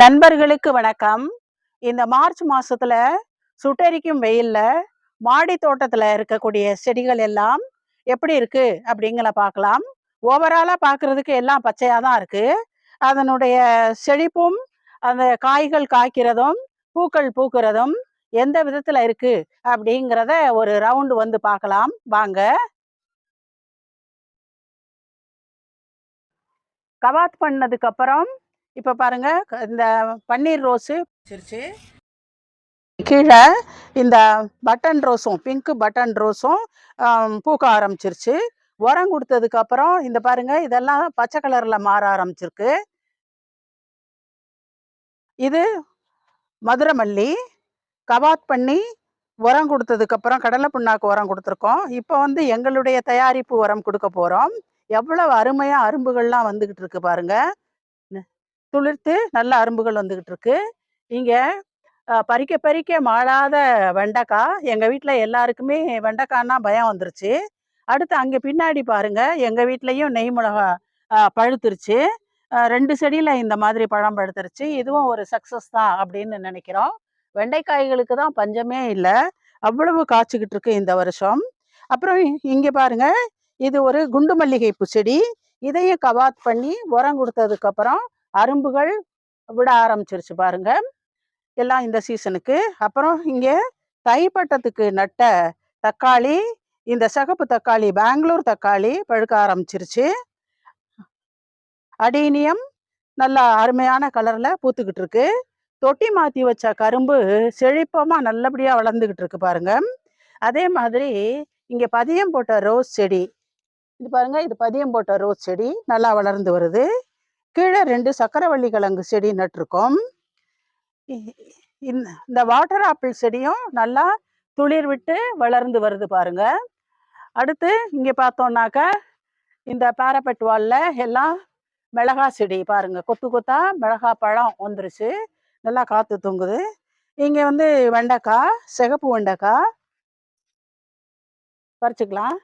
நண்பர்களுக்கு வணக்கம். இந்த மார்ச் மாசத்துல சுட்டெரிக்கும் வெயில்ல மாடி தோட்டத்துல இருக்கக்கூடிய செடிகள் எல்லாம் எப்படி இருக்கு அப்படிங்கிற பார்க்கலாம். ஓவராலா பார்க்கிறதுக்கு எல்லாம் பச்சையா தான் இருக்கு. அதனுடைய செழிப்பும் அந்த காய்கள் காய்க்கிறதும் பூக்கள் பூக்கிறதும் எந்த விதத்துல இருக்கு அப்படிங்கிறத ஒரு ரவுண்டு வந்து பார்க்கலாம். வாங்க. கவாத் பண்ணதுக்கு அப்புறம் இப்ப பாருங்க இந்த பன்னீர் ரோஸு கீழே இந்த பட்டன் ரோஸும் பிங்க் பட்டன் ரோஸும் பூக்க ஆரம்பிச்சிருச்சு. உரம் கொடுத்ததுக்கு அப்புறம் இந்த பாருங்க இதெல்லாம் பச்சை கலர்ல மாற ஆரம்பிச்சிருக்கு. இது மதுரை மல்லி கவாத் பண்ணி உரம் கொடுத்ததுக்கு அப்புறம் கடலை புண்ணாக்கு உரம் கொடுத்துருக்கோம். இப்போ வந்து எங்களுடைய தயாரிப்பு உரம் கொடுக்க போறோம். எவ்வளவு அருமையா அரும்புகள்லாம் வந்துகிட்டு இருக்கு பாருங்க. ந- துளிர்த்து நல்ல அரும்புகள் வந்துக்கிட்டு இருக்கு இங்கே பறிக்க பறிக்க மாடாத வெண்டைக்காய் எங்கள் வீட்டில் எல்லாருக்குமே வெண்டைக்காய்னா பயம் வந்துருச்சு. அடுத்து அங்கே பின்னாடி பாருங்கள் எங்கள் வீட்லேயும் நெய் மிளகா பழுத்துருச்சு. ரெண்டு செடியில் இந்த மாதிரி பழம் பழுத்துருச்சு. இதுவும் ஒரு சக்ஸஸ் தான் அப்படின்னு நினைக்கிறோம். வெண்டைக்காய்களுக்கு தான் பஞ்சமே இல்லை. அவ்வளவு காய்ச்சிக்கிட்டு இருக்கு இந்த வருஷம். அப்புறம் இங்கே பாருங்க இது ஒரு குண்டு மல்லிகை பூ செடி. இதையும் கவாத் பண்ணி உரம் கொடுத்ததுக்கப்புறம் அரும்புகள் விட ஆரம்பிச்சிருச்சு பாருங்க. எல்லாம் இந்த சீசனுக்கு அப்புறம் இங்கே தைப்பட்டத்துக்கு நட்ட தக்காளி இந்த சிகப்பு தக்காளி பெங்களூர் தக்காளி பழுக்க ஆரம்பிச்சிருச்சு. அடீனியம் நல்லா அருமையான கலரில் பூத்துக்கிட்டு இருக்கு. தொட்டி மாற்றி வச்ச கரும்பு செழிப்பமாக நல்லபடியாக வளர்ந்துக்கிட்டு இருக்கு பாருங்க. அதே மாதிரி இங்கே பதியம் போட்ட ரோஸ் செடி. இது பாருங்க இது பதியம் போட்ட ரோஸ் செடி நல்லா வளர்ந்து வருது. கீழே ரெண்டு சக்கரவள்ளி கிழங்கு செடி நட்டிருக்கோம். இந்த- இந்த வாட்டர் ஆப்பிள் செடியும் நல்லா துளிர் விட்டு வளர்ந்து வருது பாருங்க. அடுத்து இங்கே பார்த்தோம்னாக்க இந்த பாரப்பட் வால்ல எல்லாம் மிளகா செடி பாருங்க. கொத்து கொத்தா மிளகா பழம் வந்துருச்சு. நல்லா காற்று தூங்குது. இங்கே வந்து வெண்டைக்காய் சிகப்பு வெண்டைக்காய். பறிச்சுக்கலாம்.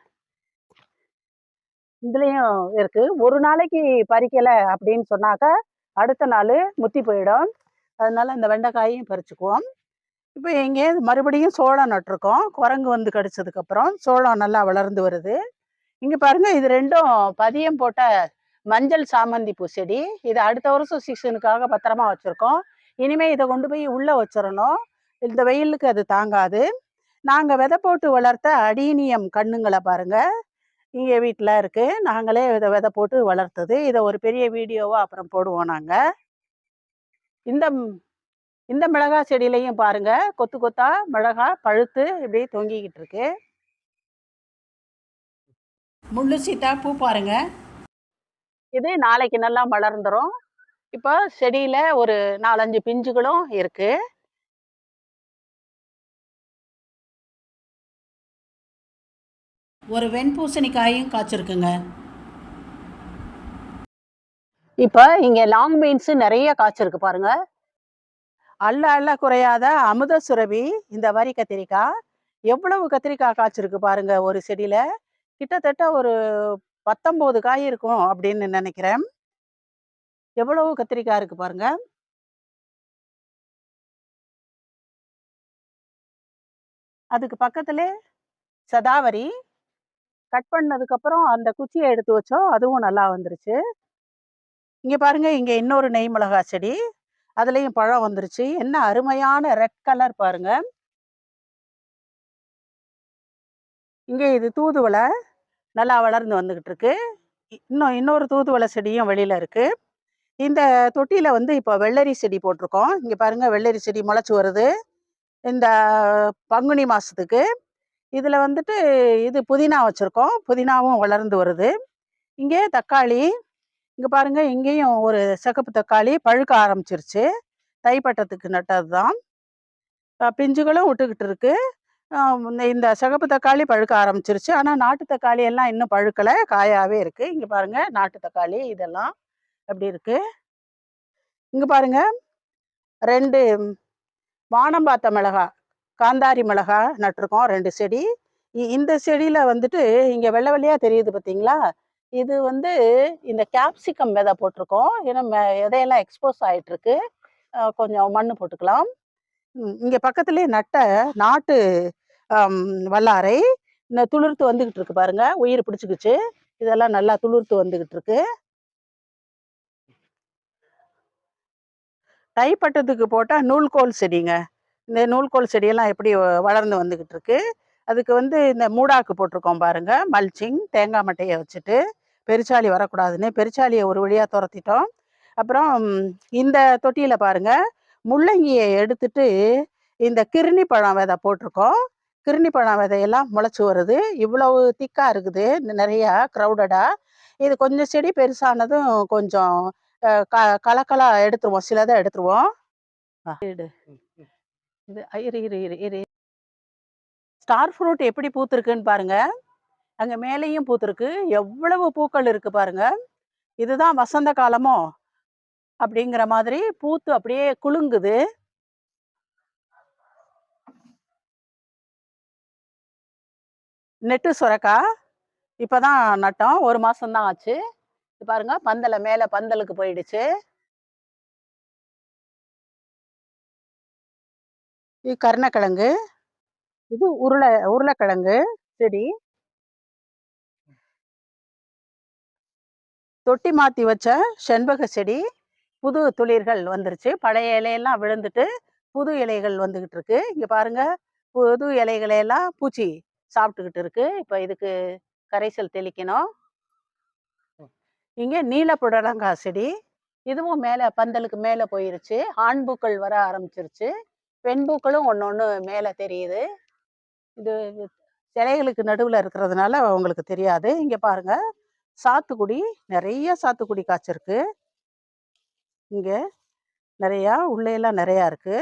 இதுலயும் இருக்கு. ஒரு நாளைக்கு பறிக்கல அப்படின்னு சொன்னாக்கா அடுத்த நாள் முத்தி போயிடும். அதனால இந்த வெண்டைக்காயையும் பறிச்சுக்குவோம். இப்போ இங்கே மறுபடியும் சோளம் நட்டிருக்கோம். குரங்கு வந்து கடிச்சதுக்கப்புறம் சோளம் நல்லா வளர்ந்து வருது. இங்கே பாருங்கள் இது ரெண்டும் பதியம் போட்ட மஞ்சள் சாமந்தி பூ செடி. இது அடுத்த வருஷம் சீசனுக்காக பத்திரமா வச்சுருக்கோம். இனிமேல் இதை கொண்டு போய் உள்ளே வச்சிடணும். இந்த வெயிலுக்கு அது தாங்காது. நாங்கள் விதை போட்டு வளர்த்த அடீனியம் கண்ணுங்களை பாருங்கள் இங்கே வீட்டில் இருக்குது நாங்களே இதை விதை போட்டு வளர்த்தது. இதை ஒரு பெரிய வீடியோவாக அப்புறம் போடுவோம் நாங்கள் இந்த இந்த மிளகா செடியிலையும் பாருங்கள் கொத்து கொத்தா மிளகா பழுத்து இப்படி தொங்கிக்கிட்டு இருக்கு. முள்ளு சீத்தா பூ பாருங்க. இது நாளைக்கு நல்லா மலர்ந்துடும் இப்போ செடியில் ஒரு நாலஞ்சு பிஞ்சுகளும் இருக்குது ஒரு வெண்பூசணிக்காயும் காய்ச்சிருக்குங்க. இப்போ இங்க லாங் பீன்ஸ் நிறைய காய்ச்சிருக்கு பாருங்க. அல்ல அல்ல குறையாத அமுத சுரபி இந்த வரி கத்திரிக்காய். எவ்வளவு கத்திரிக்காய் காய்ச்சிருக்கு பாருங்க ஒரு செடியில. கிட்டத்தட்ட ஒரு பத்தொன்பது காய் இருக்கும் அப்படின்னு நினைக்கிறேன். எவ்வளவு கத்திரிக்காய் இருக்கு பாருங்க. அதுக்கு பக்கத்துல சதாவரி கட் பண்ணதுக்கு அப்புறம் அந்த குச்சியை எடுத்து வச்சோம். அதுவும் நல்லா வந்துருச்சு. இங்கே பாருங்கள் இங்கே இன்னொரு நெய் மிளகா செடி. அதுலேயும் பழம் வந்துருச்சு. என்ன அருமையான ரெட் கலர் பாருங்கள் இங்கே இது தூதுவளை நல்லா வளர்ந்து வந்துக்கிட்டு இருக்கு இன்னும் இன்னொரு தூதுவளை செடியும் வெளியில் இருக்கு. இந்த தொட்டியில் வந்து இப்போ வெள்ளரி செடி போட்டிருக்கோம். இங்கே பாருங்கள் வெள்ளரி செடி முளைச்சி வருது. இந்த பங்குனி மாதத்துக்கு இதில் வந்துட்டு இது புதினா வச்சுருக்கோம். புதினாவும் வளர்ந்து வருது. இங்கே தக்காளி இங்கே பாருங்கள் இங்கேயும் ஒரு சிகப்பு தக்காளி பழுக்க ஆரம்பிச்சிருச்சு. தைப்பட்டத்துக்கு நட்டதுதான். தான் பிஞ்சுகளும் விட்டுக்கிட்டு இருக்குது இந்த இந்த சிகப்பு தக்காளி பழுக்க ஆரம்பிச்சிருச்சு. ஆனால் நாட்டு தக்காளி எல்லாம் இன்னும் பழுக்கலை காயாகவே இருக்குது இங்கே பாருங்கள் நாட்டு தக்காளி இதெல்லாம் அப்படி இருக்குது இங்கே பாருங்க ரெண்டு வானம்பாத்த மிளகா காந்தாரி மிளகா நட்டிருக்கோம் ரெண்டு செடி. இ- இந்த செடியில் வந்துட்டு இங்கே வெள்ளை வெள்ளையாக தெரியுது பார்த்தீங்களா இது வந்து இந்த கேப்சிகம் விதை போட்டிருக்கோம். ஏன்னா மெ- விதையெல்லாம் எக்ஸ்போஸ் ஆகிட்டுருக்கு கொஞ்சம் மண் போட்டுக்கலாம். இங்கே பக்கத்துலேயே நட்ட நாட்டு வல்லாரை இந்த துளிர்த்து வந்துக்கிட்டு இருக்கு பாருங்க. உயிர் பிடிச்சிக்கிச்சு. இதெல்லாம் நல்லா துளிர்த்து வந்துக்கிட்டு இருக்கு தைப்பட்டத்துக்கு போட்டால் நூல்கோல் செடிங்க. இந்த நூல்கோல் செடியெல்லாம் எப்படி வளர்ந்து வந்துகிட்டு இருக்கு அதுக்கு வந்து இந்த மூடாக்கு போட்டிருக்கோம் பாருங்க. மல்ச்சிங் தேங்காய் மட்டையை வச்சுட்டு பெருச்சாளி வரக்கூடாதுன்னு பெருச்சாளியை ஒரு வழியா துரத்திட்டோம். அப்புறம் இந்த தொட்டியில பாருங்க முள்ளங்கியை எடுத்துட்டு இந்த கிருணி பழம் விதை போட்டிருக்கோம். கிருணி பழம் விதையெல்லாம் முளைச்சி வருது. இவ்வளவு திக்கா இருக்குது. நிறைய க்ரௌடடா இது கொஞ்சம் செடி பெருசானதும் கொஞ்சம் க கலக்கலா எடுத்துருவோம். சிலதை எடுத்துருவோம். இது இரு இரு இரு இரு. ஸ்டார் ஃப்ரூட் எப்படி பூத்துருக்குன்னு பாருங்க. அங்கே மேலேயும் பூத்துருக்கு. எவ்வளவு பூக்கள் இருக்கு பாருங்க. இதுதான் வசந்த காலமோ? அப்படிங்கிற மாதிரி பூத்து அப்படியே குலுங்குது. நெட்டு சொரக்கா இப்போ தான் நட்டோம். ஒரு மாசம்தான் ஆச்சு. இது பாருங்க பந்தலை மேலே பந்தலுக்கு போயிடுச்சு. இது கருணக்கிழங்கு இது உருளை உருளைக்கிழங்கு. செடி. தொட்டி மாற்றி வச்ச செண்பக செடி. புது துளிர்கள் வந்துருச்சு. பழைய இலையெல்லாம் விழுந்துட்டு புது இலைகள் வந்துக்கிட்டு இருக்கு. இங்கே பாருங்க. புது இலைகளையெல்லாம் பூச்சி சாப்பிட்டுக்கிட்டு இருக்கு. இப்போ இதுக்கு கரைசல் தெளிக்கணும். இங்கே நீல புடலங்காய் செடி. இதுவும் மேலே பந்தலுக்கு மேலே போயிருச்சு. ஆண்புக்கள் வர ஆரம்பிச்சிருச்சு. பெண் பூக்களும் ஒன்று மேலே தெரியுது. இது சிலைகளுக்கு நடுவில் இருக்கிறதுனால அவங்களுக்கு தெரியாது. இங்கே பாருங்க. சாத்துக்குடி நிறைய சாத்துக்குடி காய்ச்சிருக்கு இங்கே நிறையா உள்ளேலாம் நிறையா இருக்கு.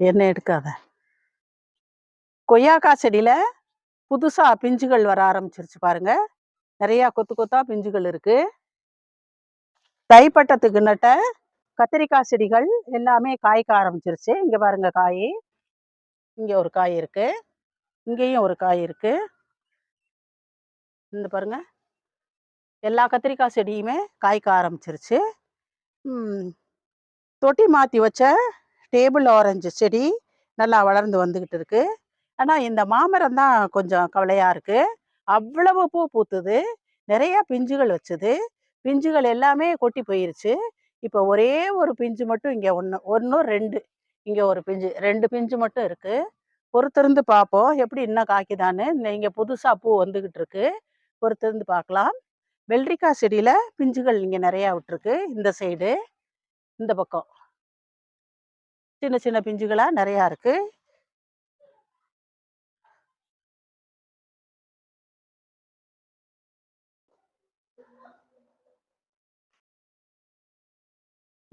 என்ன எடுக்காத. கொய்யாக்காய் செடியில் புதுசாக பிஞ்சுகள் வர ஆரம்பிச்சிருச்சு பாருங்க. நிறையா கொத்து கொத்தா பிஞ்சுகள் இருக்கு. தைப்பட்டத்துக்கு நட்ட கத்திரிக்காய் செடிகள் எல்லாமே காய்க்க ஆரம்பிச்சிருச்சு. இங்கே பாருங்க காய். இங்கே ஒரு காய் இருக்கு. இங்கேயும் ஒரு காய் இருக்கு. இந்த பாருங்க. எல்லா கத்திரிக்காய் செடியுமே காய்க்க ஆரம்பிச்சிருச்சு. தொட்டி மாற்றி வச்ச டேபிள் ஆரஞ்சு செடி நல்லா வளர்ந்து வந்துக்கிட்டு இருக்குது ஆனால் இந்த மாமரம் தான் கொஞ்சம் கவலையாக இருக்குது அவ்வளவு பூ பூத்துது. நிறையா பிஞ்சுகள் வச்சுது. பிஞ்சுகள் எல்லாமே கொட்டி போயிருச்சு. இப்போ ஒரே ஒரு பிஞ்சு மட்டும் இங்கே ஒன்று ஒன்றும் ரெண்டு. இங்கே ஒரு பிஞ்சு ரெண்டு பிஞ்சு மட்டும் இருக்குது பொறுத்திருந்து பார்ப்போம் எப்படி இன்னும் காய்க்குதான்னு. இந்த இங்கே புதுசாக பூ வந்துக்கிட்டு இருக்கு. பொறுத்திருந்து பார்க்கலாம் வெள்ளரிக்காய் செடியில் பிஞ்சுகள் இங்கே நிறையா விட்டுருக்கு. இந்த சைடு இந்த பக்கம். சின்ன சின்ன பிஞ்சுகளாக நிறையா இருக்குது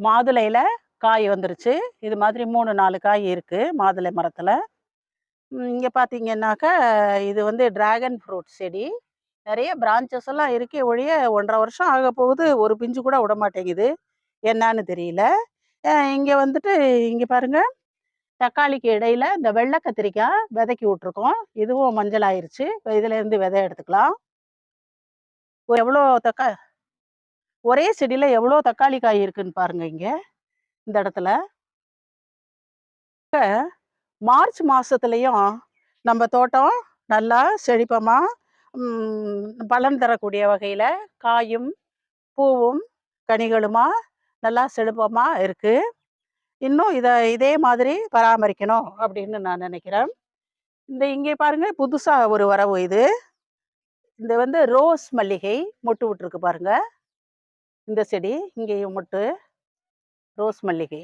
மாதுளையில் காய் வந்துருச்சு. இது மாதிரி மூணு நாலு காய் இருக்குது மாதுளை மரத்தில். இங்கே பார்த்தீங்கன்னாக்கா இது வந்து டிராகன் ஃப்ரூட் செடி. நிறைய பிரான்ச்சஸ் எல்லாம் இருக்கே ஒழிய ஒன்றரை வருஷம் ஆக போகுது. ஒரு பிஞ்சு கூட விட மாட்டேங்குது. என்னன்னு தெரியல. இங்கே வந்துட்டு இங்கே பாருங்கள் தக்காளிக்கு இடையில இந்த வெள்ளை கத்திரிக்காய் விதைக்கி விட்ருக்கோம் இதுவும் மஞ்சள் ஆயிடுச்சு இதுலேருந்து விதை எடுத்துக்கலாம். எவ்வளோ தக்கா ஒரே செடியில் எவ்வளோ தக்காளி காய் இருக்குன்னு பாருங்க இங்கே இந்த இடத்துல. மார்ச் மாதத்துலேயும் நம்ம தோட்டம் நல்லா செழிப்பமாக பலன் தரக்கூடிய வகையில் காயும் பூவும் கனிகளுமா நல்லா செழுப்பமாக இருக்குது இன்னும் இதை இதே மாதிரி பராமரிக்கணும் அப்படின்னு நான் நினைக்கிறேன். இந்த இங்கே பாருங்கள் புதுசாக ஒரு வரவு இது. இந்த வந்து ரோஸ் மல்லிகை மொட்டு விட்டுருக்கு பாருங்கள் இந்த செடி இங்கேயும் மொட்டு ரோஸ் மல்லிகை.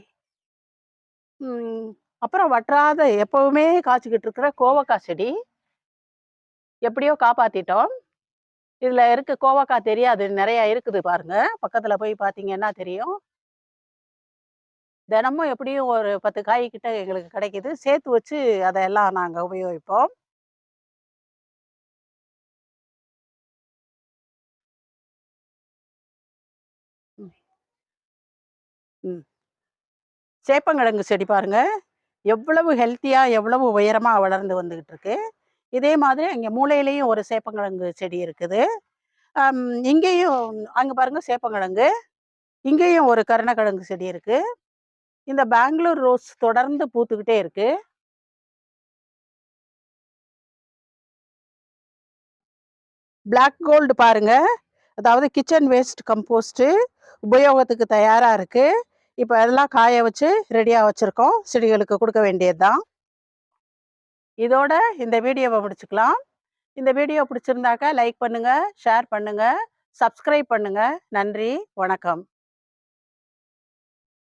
அப்புறம் வற்றாத எப்பவுமே காய்ச்சிக்கிட்டு இருக்கிற கோவக்காய் செடி. எப்படியோ காப்பாத்திட்டோம். இதுல இருக்கு கோவக்காய் தெரியாது நிறைய இருக்குது பாருங்க. பக்கத்துல போய் பாத்தீங்கன்னா தெரியும். தினமும் எப்படியும் ஒரு பத்து காய் கிட்ட எங்களுக்கு கிடைக்குது. சேர்த்து வச்சு அதையெல்லாம் நாங்கள் உபயோகிப்போம். ம். சேப்பங்கிழங்கு செடி பாருங்க எவ்வளவு ஹெல்த்தியாக எவ்வளவு உயரமாக வளர்ந்து வந்துக்கிட்டு இருக்கு. இதே மாதிரி இங்கே மூளையிலையும் ஒரு சேப்பங்கிழங்கு செடி இருக்குது. இங்கேயும் அங்கே பாருங்க சேப்பங்கிழங்கு. இங்கேயும் ஒரு கருணக்கிழங்கு செடி இருக்கு. இந்த பெங்களூர் ரோஸ் தொடர்ந்து பூத்துக்கிட்டே இருக்கு. பிளாக் கோல்டு பாருங்க. அதாவது கிச்சன் வேஸ்ட் கம்போஸ்ட்டு உபயோகத்துக்கு தயாரா இருக்கு. இப்போ அதெல்லாம் காய வச்சு ரெடியாக வச்சுருக்கோம் செடிகளுக்கு கொடுக்க வேண்டியது தான். இதோட இந்த வீடியோவை முடிச்சுக்கலாம். இந்த வீடியோ பிடிச்சிருந்தாக்கா லைக் பண்ணுங்கள் ஷேர் பண்ணுங்கள் சப்ஸ்கிரைப் பண்ணுங்கள் நன்றி, வணக்கம்.